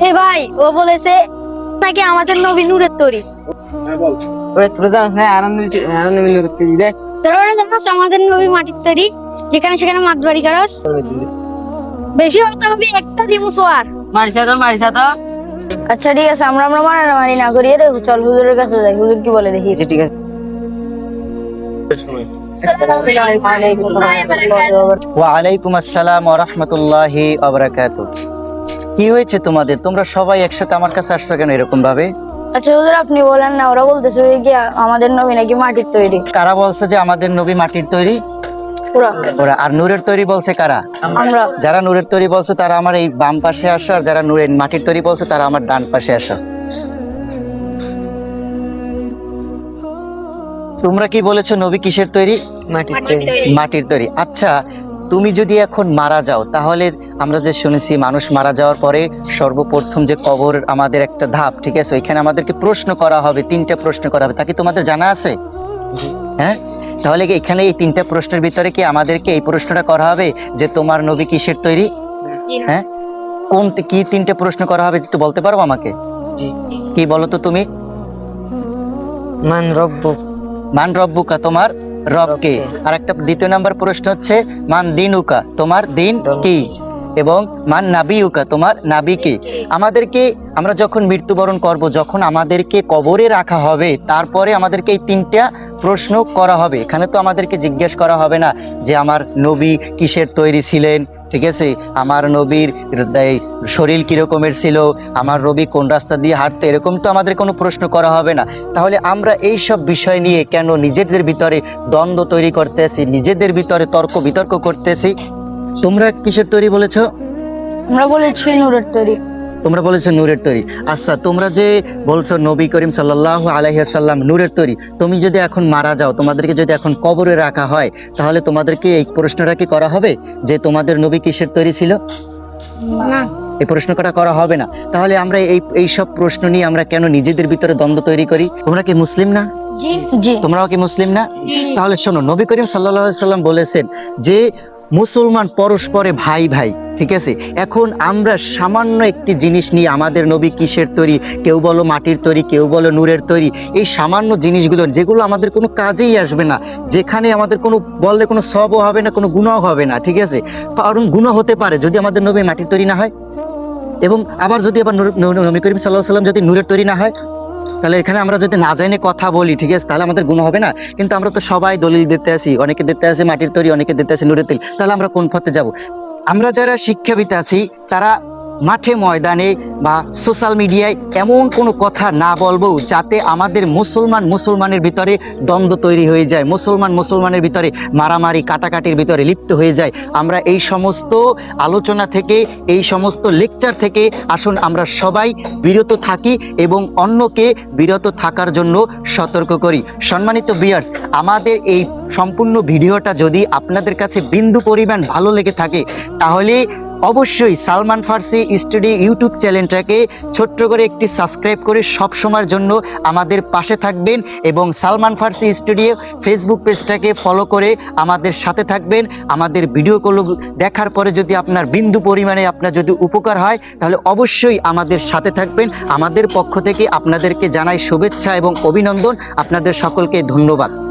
এ ভাই ও বলেছে নাকি আমাদের নবী নূরের তৈরি। ওরে তোরা জানাস না আনন্দ আনন্দ দেখ। তোরা ওরা জানাস আমাদের নবী মাটির তৈরি যেখানে সেখানে বাড়ি কারস? বেশি হয়তো হবে একটা দিমুসো আর। মারিসা তো মারিসা তো। আচ্ছা ঠিক আছে আমরা আমরা মারামারি না করি রে চল হুজুরের কাছে যাই হুজুর কি বলে দেখি। আচ্ছা, ঠিক আছে। ওয়ালাইকুম আসসালাম রহমতুল্লাহি অবরাকাত কি হয়েছে তোমাদের? তোমরা সবাই একসাথে আমার কাছে আসছো কেন এরকম ভাবে আচ্ছা হুজুর আপনি বলেন না ওরা বলতেছে কি আমাদের নবী নাকি মাটির তৈরি। কারা বলছে যে আমাদের নবী মাটির তৈরি? ওরা। আর নূরের তৈরি বলছে কারা? আমরা। যারা নূরের তৈরি বলছে তারা আমার এই বাম পাশে আসো আর যারা নূরের মাটির তৈরি বলছে তারা আমার ডান পাশে আসো। তোমরা কি বলেছ নবী কিসের তৈরি? মাটির তৈরি। মাটির তৈরি। আচ্ছা তুমি যদি এখন মারা যাও তাহলে আমরা যে শুনেছি মানুষ মারা যাওয়ার পরে সর্বপ্রথম যে কবর আমাদের একটা ধাপ ঠিক আছে? ওইখানে আমাদেরকে প্রশ্ন করা হবে তিনটা প্রশ্ন করা হবে। তাকে তোমাদের জানা আছে? হ্যাঁ? তাহলে কি এখানে এই তিনটা প্রশ্নের ভিতরে কি আমাদেরকে এই প্রশ্নটা করা হবে যে তোমার নবী কিসের তৈরি? হ্যাঁ? কোন কি তিনটা প্রশ্ন করা হবে একটু বলতে পারো আমাকে? জি। কি বলো তো তুমি? মান রব্ব মান রব্বুকা তোমার? রবকে। আর একটা দ্বিতীয় নাম্বার প্রশ্ন হচ্ছে, মান দিন উকা তোমার দিন কি? এবং, মান নাবি উকা তোমার নাবি কি? আমাদেরকে, আমরা যখন মৃত্যুবরণ করব, যখন আমাদেরকে কবরে রাখা হবে, তারপরে আমাদেরকে এই তিনটা প্রশ্ন করা হবে। এখানে তো আমাদেরকে জিজ্ঞেস করা হবে না যে, আমার নবী কিসের তৈরি ছিলেন? ঠিক আছে? আমার নবীর শরীর কীরকমের ছিল? আমার রবি কোন রাস্তা দিয়ে হাঁটতে? এরকম তো আমাদের কোনো প্রশ্ন করা হবে না। তাহলে আমরা এই সব বিষয় নিয়ে কেন নিজেদের ভিতরে দ্বন্দ্ব তৈরি করতেছি? নিজেদের ভিতরে তর্ক বিতর্ক করতেছি? তোমরা কিসের তৈরি বলেছ? আমরা বলেছি নুরের তৈরি। তোমরা বলেছ নূরের তৈরি। আচ্ছা তোমরা যে বলছো নবী করিম সাল্লাহ আলহিহাসাল্লাম নূরের তৈরি তুমি যদি এখন মারা যাও তোমাদেরকে যদি এখন কবরে রাখা হয় তাহলে তোমাদেরকে এই প্রশ্নটা কি করা হবে? যে তোমাদের নবী কিসের তৈরি ছিল? না। এই প্রশ্নটা করা হবে না। তাহলে আমরা এই এই সব প্রশ্ন নিয়ে আমরা কেন নিজেদের ভিতরে দ্বন্দ্ব তৈরি করি? তোমরা কি মুসলিম না? জি। জি। তোমরাও কি মুসলিম না? তাহলে শোনো নবী করিম সাল্লাহ সাল্লাম বলেছেন যে মুসলমান পরস্পরে ভাই ভাই ঠিক আছে? এখন আমরা সামান্য একটি জিনিস নিয়ে আমাদের নবী কিসের তৈরি? কেউ বলো মাটির তৈরি, কেউ বলো নূরের তৈরি। এই সামান্য জিনিসগুলো, যেগুলো আমাদের কোনো কাজেই আসবে না, যেখানে আমাদের কোনো বললে কোনো সবও হবে না, কোনো গুণও হবে না, ঠিক আছে? কারণ গুণ হতে পারে যদি আমাদের নবী মাটির তৈরি না হয়। এবং আবার যদি আবার নবী করিম সাল্লাহ সাল্লাম যদি নূরের তৈরি না হয়, তাহলে এখানে আমরা যদি না জানে কথা বলি, ঠিক আছে? তাহলে আমাদের গুণ হবে না। কিন্তু আমরা তো সবাই দলিল দিতে আসি, অনেকে দিতে আসি মাটির তৈরি, অনেকে দিতে আসি নুরের তৈরি। তাহলে আমরা কোন পথে যাব? আমরা যারা শিক্ষাবিদ আছি তারা মাঠে ময়দানে বা সোশ্যাল মিডিয়ায় এমন কোনো কথা না বলব যাতে আমাদের মুসলমান মুসলমানের ভিতরে দ্বন্দ্ব তৈরি হয়ে যায়, মুসলমান মুসলমানের ভিতরে মারামারি, কাটাকাটির ভিতরে লিপ্ত হয়ে যায়। আমরা এই সমস্ত আলোচনা থেকে, এই সমস্ত লেকচার থেকে আসুন আমরা সবাই বিরত থাকি এবং অন্যকে বিরত থাকার জন্য সতর্ক করি। সম্মানিত বিয়ার্স আমাদের এই সম্পূর্ণ ভিডিওটা যদি আপনাদের কাছে বিন্দু পরিমাণ ভালো লেগে থাকে, তাহলে অবশ্যই সালমান ফার্সি স্টুডিও ইউটিউব চ্যানেলটাকে ছোট্ট করে একটি সাবস্ক্রাইব করে সব সময়ের জন্য আমাদের পাশে থাকবেন এবং সালমান ফার্সি স্টুডিও ফেসবুক পেজটাকে ফলো করে আমাদের সাথে থাকবেন। আমাদের ভিডিওগুলো দেখার পরে যদি আপনার বিন্দু পরিমাণে আপনার যদি উপকার হয়, তাহলে অবশ্যই আমাদের সাথে থাকবেন। আমাদের পক্ষ থেকে আপনাদেরকে জানাই শুভেচ্ছা এবং অভিনন্দন। আপনাদের সকলকে ধন্যবাদ।